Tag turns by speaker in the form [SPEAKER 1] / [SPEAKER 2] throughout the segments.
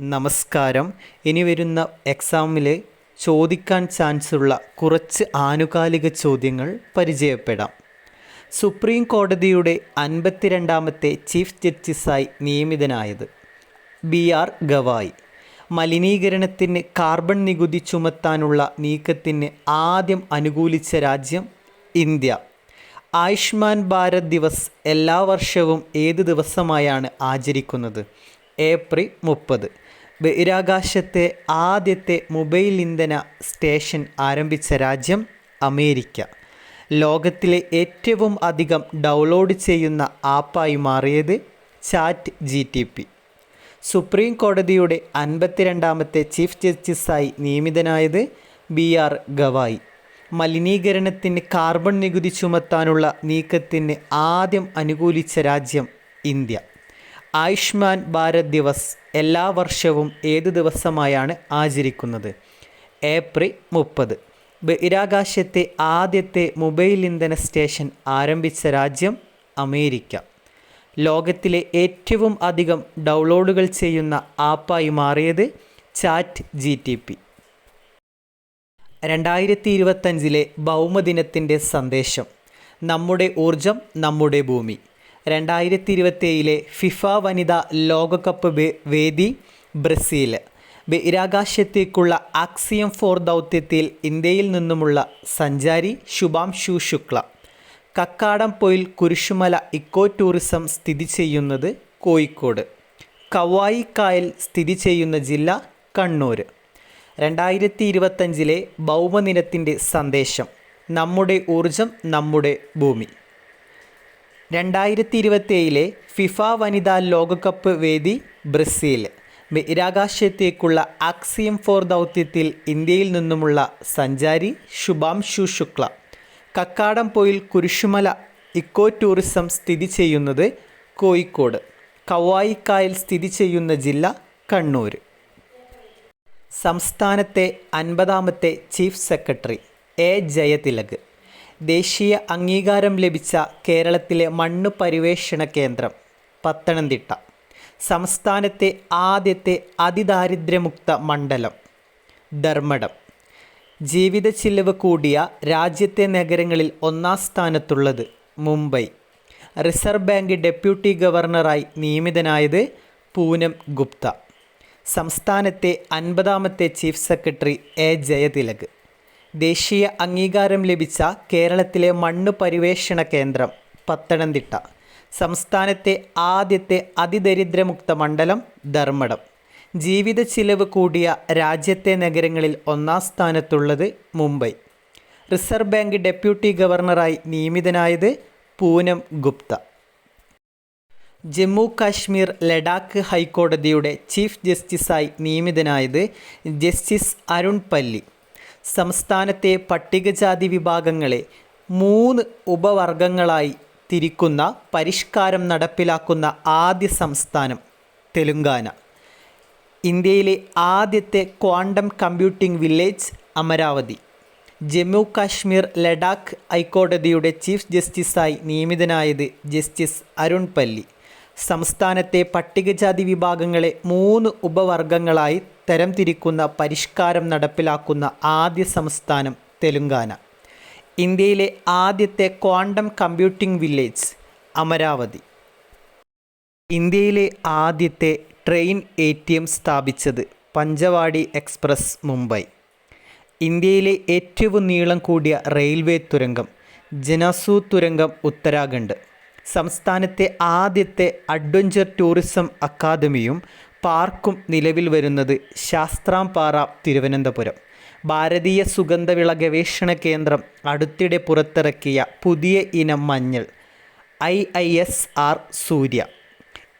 [SPEAKER 1] നമസ്കാരം. ഇനി വരുന്ന എക്സാമിൽ ചോദിക്കാൻ ചാൻസുള്ള കുറച്ച് ആനുകാലിക ചോദ്യങ്ങൾ പരിചയപ്പെടാം. സുപ്രീം കോടതിയുടെ അൻപത്തിരണ്ടാമത്തെ ചീഫ് ജസ്റ്റിസായി നിയമിതനായത് ബി ആർ ഗവായ്. മലിനീകരണത്തിന് കാർബൺ നികുതി ചുമത്താനുള്ള നീക്കത്തിന് ആദ്യം അനുകൂലിച്ച രാജ്യം ഇന്ത്യ. ആയുഷ്മാൻ ഭാരത് ദിവസ് എല്ലാ വർഷവും ഏത് ദിവസമായാണ് ആചരിക്കുന്നത്? ഏപ്രിൽ മുപ്പത്. ബഹിരാകാശത്തെ ആദ്യത്തെ മൊബൈൽ ഇന്ധന സ്റ്റേഷൻ ആരംഭിച്ച രാജ്യം അമേരിക്ക. ലോകത്തിലെ ഏറ്റവും അധികം ഡൗൺലോഡ് ചെയ്യുന്ന ആപ്പായി മാറിയത് chat G P T supreme കോടതിയുടെ അൻപത്തിരണ്ടാമത്തെ ചീഫ് ജസ്റ്റിസായി നിയമിതനായത് ബി ആർ ഗവായി. മലിനീകരണത്തിന് കാർബൺ നികുതി ചുമത്താനുള്ള നീക്കത്തിന് ആദ്യം അനുകൂലിച്ച രാജ്യം ഇന്ത്യ. ആയുഷ്മാൻ ഭാരത് ദിവസ് എല്ലാ വർഷവും ഏത് ദിവസമായാണ് ആചരിക്കുന്നത്? ഏപ്രിൽ മുപ്പത്. ബഹിരാകാശത്തെ ആദ്യത്തെ മൊബൈൽ ഇന്ധന സ്റ്റേഷൻ ആരംഭിച്ച രാജ്യം അമേരിക്ക. ലോകത്തിലെ ഏറ്റവും അധികം ഡൗൺലോഡുകൾ ചെയ്യുന്ന ആപ്പായി മാറിയത് ചാറ്റ് ജി ടി പി രണ്ടായിരത്തി ഇരുപത്തഞ്ചിലെ ഭൗമദിനത്തിന്റെ സന്ദേശം. നമ്മുടെ ഊർജം നമ്മുടെ ഭൂമി. രണ്ടായിരത്തി ഇരുപത്തിയേഴിലെ ഫിഫ വനിതാ ലോകകപ്പ് വേദി ബ്രസീൽ. ബഹിരാകാശത്തേക്കുള്ള ആക്സിയം ഫോർ ദൗത്യത്തിൽ ഇന്ത്യയിൽ നിന്നുമുള്ള സഞ്ചാരി ശുഭാംശു ശുക്ല. കക്കാടംപൊയിൽ കുരിശുമല ഇക്കോ ടൂറിസം സ്ഥിതി ചെയ്യുന്നത് കോഴിക്കോട്. കവായി കായൽ സ്ഥിതി ചെയ്യുന്ന ജില്ല കണ്ണൂർ രണ്ടായിരത്തി ഇരുപത്തഞ്ചിലെ ഭൗമദിനത്തിന്റെ സന്ദേശം. നമ്മുടെ ഊർജം നമ്മുടെ ഭൂമി. രണ്ടായിരത്തി ഇരുപത്തിയേഴിലെ ഫിഫ വനിതാ ലോകകപ്പ് വേദി ബ്രസീൽ. ബഹിരാകാശത്തേക്കുള്ള ആക്സിയം ഫോർ ദൗത്യത്തിൽ ഇന്ത്യയിൽ നിന്നുമുള്ള സഞ്ചാരി ശുഭാംശു ശുക്ല. കക്കാടംപൊയിൽ കുരിശുമല ഇക്കോ ടൂറിസം സ്ഥിതി ചെയ്യുന്നത് കോഴിക്കോട്. കവായിക്കായൽ സ്ഥിതി ചെയ്യുന്ന ജില്ല കണ്ണൂർ. സംസ്ഥാനത്തെ അൻപതാമത്തെ ചീഫ് സെക്രട്ടറി എ. ജയതിലക്. ദേശീയ അംഗീകാരം ലഭിച്ച കേരളത്തിലെ മണ്ണ് പരിവേഷണ കേന്ദ്രം പത്തനംതിട്ട. സംസ്ഥാനത്തെ ആദ്യത്തെ അതിദാരിദ്ര്യമുക്ത മണ്ഡലം ധർമ്മടം. ജീവിത ചിലവ് കൂടിയ രാജ്യത്തെ നഗരങ്ങളിൽ ഒന്നാം സ്ഥാനത്തുള്ളത് മുംബൈ. റിസർവ് ബാങ്ക് ഡെപ്യൂട്ടി ഗവർണറായി നിയമിതനായത് പൂനം ഗുപ്ത. സംസ്ഥാനത്തെ അൻപതാമത്തെ ചീഫ് സെക്രട്ടറി എ ജയതിലക്. ദേശീയ അംഗീകാരം ലഭിച്ച കേരളത്തിലെ മണ്ണ് പരിവേഷണ കേന്ദ്രം പത്തനംതിട്ട. സംസ്ഥാനത്തെ ആദ്യത്തെ അതിദരിദ്രമുക്ത മണ്ഡലം ധർമ്മടം. ജീവിത ചിലവ് കൂടിയ രാജ്യത്തെ നഗരങ്ങളിൽ ഒന്നാം സ്ഥാനത്തുള്ളത് മുംബൈ. റിസർവ് ബാങ്ക് ഡെപ്യൂട്ടി ഗവർണറായി നിയമിതനായത് പൂനം ഗുപ്ത. ജമ്മു കാശ്മീർ ലഡാക്ക് ഹൈക്കോടതിയുടെ ചീഫ് ജസ്റ്റിസായി നിയമിതനായത് ജസ്റ്റിസ് അരുൺ പല്ലി. സംസ്ഥാനത്തെ പട്ടികജാതി വിഭാഗങ്ങളെ മൂന്ന് ഉപവർഗങ്ങളായി തിരിക്കുന്ന പരിഷ്കാരം നടപ്പിലാക്കുന്ന ആദ്യ സംസ്ഥാനം തെലുങ്കാന. ഇന്ത്യയിലെ ആദ്യത്തെ quantum computing village Amaravati. Jammu Kashmir Ladakh ഹൈക്കോടതിയുടെ ചീഫ് ജസ്റ്റിസായി നിയമിതനായത് ജസ്റ്റിസ് അരുൺ പല്ലി. സംസ്ഥാനത്തെ പട്ടികജാതി വിഭാഗങ്ങളെ മൂന്ന് ഉപവർഗങ്ങളായി തരംതിരിക്കുന്ന പരിഷ്കാരം നടപ്പിലാക്കുന്ന ആദ്യ സംസ്ഥാനം തെലുങ്കാന. ഇന്ത്യയിലെ ആദ്യത്തെ ക്വാണ്ടം കമ്പ്യൂട്ടിംഗ് വില്ലേജ് അമരാവതി. ഇന്ത്യയിലെ ആദ്യത്തെ ട്രെയിൻ എ ടി എം സ്ഥാപിച്ചത് പഞ്ചവാടി എക്സ്പ്രസ് മുംബൈ. ഇന്ത്യയിലെ ഏറ്റവും നീളം കൂടിയ റെയിൽവേ തുരങ്കം ജനസു തുരങ്കം ഉത്തരാഖണ്ഡ്. സംസ്ഥാനത്തെ ആദ്യത്തെ അഡ്വഞ്ചർ ടൂറിസം അക്കാദമിയും പാർക്കും നിലവിൽ വരുന്നത് ശാസ്ത്രാംപാറ തിരുവനന്തപുരം. ഭാരതീയ സുഗന്ധവിള ഗവേഷണ കേന്ദ്രം അടുത്തിടെ പുറത്തിറക്കിയ പുതിയ ഇനം മഞ്ഞൾ I I S R Surya.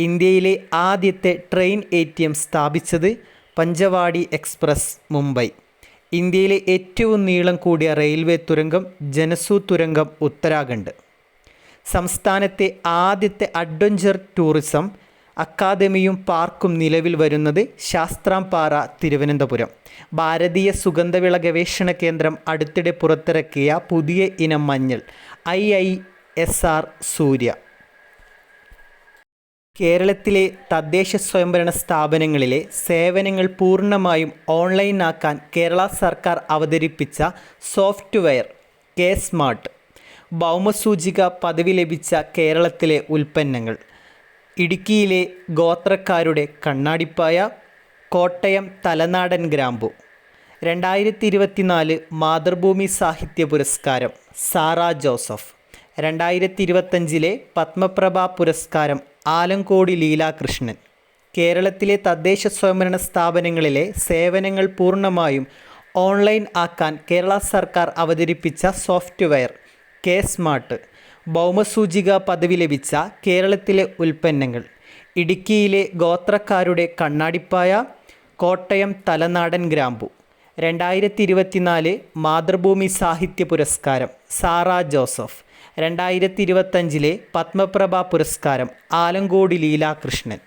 [SPEAKER 1] ഇന്ത്യയിലെ ആദ്യത്തെ ട്രെയിൻ എ ടി എം സ്ഥാപിച്ചത് പഞ്ചവാടി എക്സ്പ്രസ് മുംബൈ. ഇന്ത്യയിലെ ഏറ്റവും നീളം കൂടിയ റെയിൽവേ തുരങ്കം ജനസു തുരങ്കം ഉത്തരാഖണ്ഡ്. സംസ്ഥാനത്തെ ആദ്യത്തെ അഡ്വഞ്ചർ ടൂറിസം അക്കാദമിയും പാർക്കും നിലവിൽ വരുന്നത് ശാസ്ത്രാംപാറ തിരുവനന്തപുരം. ഭാരതീയ സുഗന്ധവിള ഗവേഷണ കേന്ദ്രം അടുത്തിടെ പുറത്തിറക്കിയ പുതിയ ഇനം മഞ്ഞൾ I I S R Surya. കേരളത്തിലെ തദ്ദേശ സ്വയംഭരണ സ്ഥാപനങ്ങളിലെ സേവനങ്ങൾ പൂർണമായും ഓൺലൈനാക്കാൻ കേരള സർക്കാർ അവതരിപ്പിച്ച സോഫ്റ്റ്വെയർ കെ സ്മാർട്ട്. ഭൗമസൂചിക പദവി ലഭിച്ച കേരളത്തിലെ ഉൽപ്പന്നങ്ങൾ. ഇടുക്കിയിലെ ഗോത്രക്കാരുടെ കണ്ണാടിപ്പായ കോട്ടയം തലനാടൻ ഗ്രാമ്പു. രണ്ടായിരത്തി ഇരുപത്തിനാല് മാതൃഭൂമി സാഹിത്യ പുരസ്കാരം സാറ ജോസഫ്. രണ്ടായിരത്തി ഇരുപത്തഞ്ചിലെ പത്മപ്രഭ പുരസ്കാരം ആലങ്കോടി ലീലാകൃഷ്ണൻ. കേരളത്തിലെ തദ്ദേശ സ്വയംഭരണ സ്ഥാപനങ്ങളിലെ സേവനങ്ങൾ പൂർണമായും ഓൺലൈൻ ആക്കാൻ കേരള സർക്കാർ അവതരിപ്പിച്ച സോഫ്റ്റ്വെയർ കെ സ്മാർട്ട്. ഭൗമസൂചിക പദവി ലഭിച്ച കേരളത്തിലെ ഉൽപ്പന്നങ്ങൾ. ഇടുക്കിയിലെ ഗോത്രക്കാരുടെ കണ്ണാടിപ്പായ കോട്ടയം തലനാടൻ ഗ്രാമ്പു. രണ്ടായിരത്തി ഇരുപത്തിനാല് മാതൃഭൂമി സാഹിത്യ പുരസ്കാരം സാറ ജോസഫ്. രണ്ടായിരത്തി ഇരുപത്തഞ്ചിലെ പത്മപ്രഭ പുരസ്കാരം ആലങ്കോടി ലീലാകൃഷ്ണൻ.